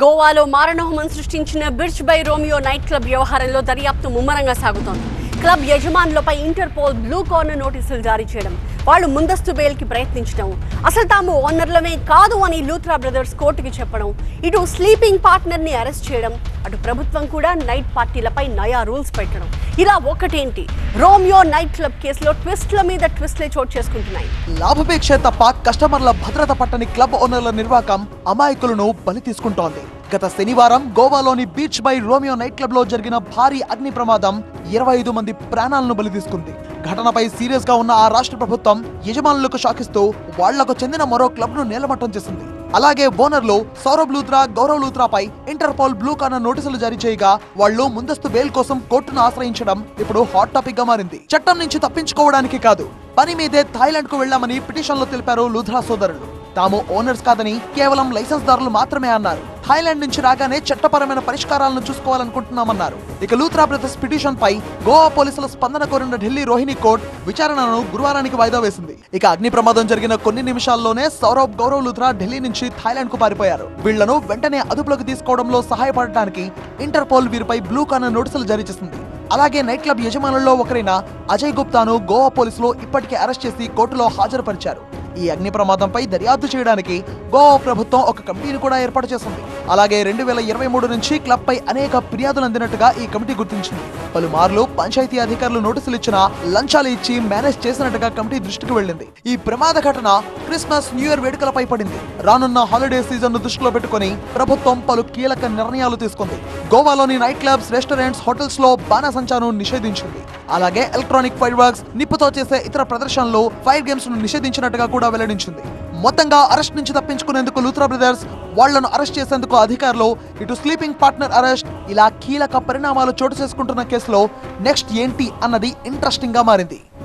గోవాలో మారణహోమం సృష్టించిన Birch by Romeo night club వ్యవహారంలో దర్యాప్తు ముమ్మరంగా సాగుతోంది. క్లబ్ యజమానులపై ఇంటర్పోల్ బ్లూ కార్నర్ నోటీసులు జారీ చేయడం వాళ్ళు ముందస్తు బెయిల్కి ప్రయత్నించడం. అసలు తాము ఓనర్లమే కాదు అని లూథ్రా బ్రదర్స్ కోర్టుకి చెప్పడం ఇటు స్లీపింగ్ పార్ట్నర్ని అరెస్ట్ చేయడం అటు ప్రభుత్వం కూడా నైట్ పార్టీలపై నయా రూల్స్ పెట్టడం. ఇలా ఒకటేంటి రోమియో నైట్ క్లబ్ కేసులో ట్విస్ట్ల మీద ట్విస్ట్లే చోటు చేసుకుంటున్నాయి. లాభపేక్ష తప్ప కస్టమర్ల భద్రత పట్టని క్లబ్ ఓనర్ల నిర్వాకం అమాయకులను బలి తీసుకుంటోంది. గత శనివారం గోవాలోని బీచ్ బై రోమియో నైట్ క్లబ్లో జరిగిన భారీ అగ్ని ప్రమాదం ఇరవై ఐదు మంది ప్రాణాలను బలి తీసుకుంది ఘటనపై సీరియస్గా ఉన్న ఆ రాష్ట్ర ప్రభుత్వం యజమానులకు షాకిస్తూ వాళ్ళకు చెందిన మరో క్లబ్ను నేలమట్టం చేసింది. అలాగే ఓనర్లు సౌరభ్ లూత్రా గౌరవ్ లూత్రాపై ఇంటర్పోల్ బ్లూ కార్నర్ నోటీసులు జారీ చేయగా వాళ్ళు ముందస్తు బెయిల్ కోసం కోర్టును ఆశ్రయించడం ఇప్పుడు హాట్ టాపిక్గా మారింది. చట్టం నుంచి తప్పించుకోవడానికి కాదు పని మీదే థాయిలాండ్కు వెళ్ళామని పిటిషన్లో తెలిపారు లూథ్రా సోదరులు. తాము ఓనర్స్ కాదని కేవలం లైసెన్స్ దారులు మాత్రమే అన్నారు. థాయిలాండ్ నుంచి రాగానే చట్టపరమైన పరిష్కారాలను చూసుకోవాలనుకుంటున్నామన్నారు. ఇక లూత్రా బ్రదర్స్ పిటిషన్ పై గోవా పోలీసుల స్పందన కోరిన ఢిల్లీ రోహిణి కోర్ట్ విచారణను గురువారానికి వాయిదా వేసింది. ఇక అగ్ని ప్రమాదం జరిగిన కొన్ని నిమిషాల్లోనే సౌరవ్ గౌరవ్ లూత్రా ఢిల్లీ నుంచి థాయిలాండ్కు పారిపోయారు. వీళ్ళను వెంటనే అదుపులోకి తీసుకోవడంలో సహాయపడటానికి ఇంటర్పోల్ వీరిపై బ్లూ కార్నర్ నోటీసులు జారీ చేసింది. అలాగే నైట్ క్లబ్ యజమానుల్లో ఒకరైన అజయ్ గుప్తాను గోవా పోలీసులు ఇప్పటికే అరెస్ట్ చేసి కోర్టులో హాజరుపరిచారు. ఈ అగ్ని ప్రమాదంపై దర్యాప్తు చేయడానికి గోవా ప్రభుత్వం ఒక కమిటీని కూడా ఏర్పాటు చేసింది. అలాగే రెండు వేల ఇరవై మూడు నుంచి క్లబ్ పై అనేక ఫిర్యాదులు అందినట్టుగా ఈ కమిటీ గుర్తించింది. పలుమార్లు పంచాయతీ అధికారులు నోటీసులు ఇచ్చినా లంచాలు ఇచ్చి మేనేజ్ చేసినట్టుగా కమిటీ దృష్టికి వెళ్ళింది. ఈ ప్రమాద ఘటన క్రిస్మస్ న్యూ ఇయర్ వేడుకలపై పడింది. రానున్న హాలిడే సీజన్ను దృష్టిలో పెట్టుకుని ప్రభుత్వం పలు కీలక నిర్ణయాలు తీసుకుంది. గోవాలోని నైట్ క్లబ్స్ రెస్టారెంట్స్ హోటల్స్లో బాణసంచాను నిషేధించింది. అలాగే ఎలక్ట్రానిక్ ఫైర్ వర్క్స్ నిప్పుతో చేసే ఇతర ప్రదర్శనలు ఫైర్ గేమ్స్ను నిషేధించినట్టుగా కూడా వెల్లడించింది. మొత్తంగా అరెస్ట్ నుంచి తప్పించుకునేందుకు లూత్రా బ్రదర్స్ వాళ్ళను అరెస్ట్ చేసేందుకు అధికారులు ఇటు స్లీపింగ్ పార్ట్నర్ అరెస్ట్ ఇలా కీలక పరిణామాలు చోటు చేసుకుంటున్న కేసులో నెక్స్ట్ ఏంటి అన్నది ఇంట్రెస్టింగ్గా మారింది.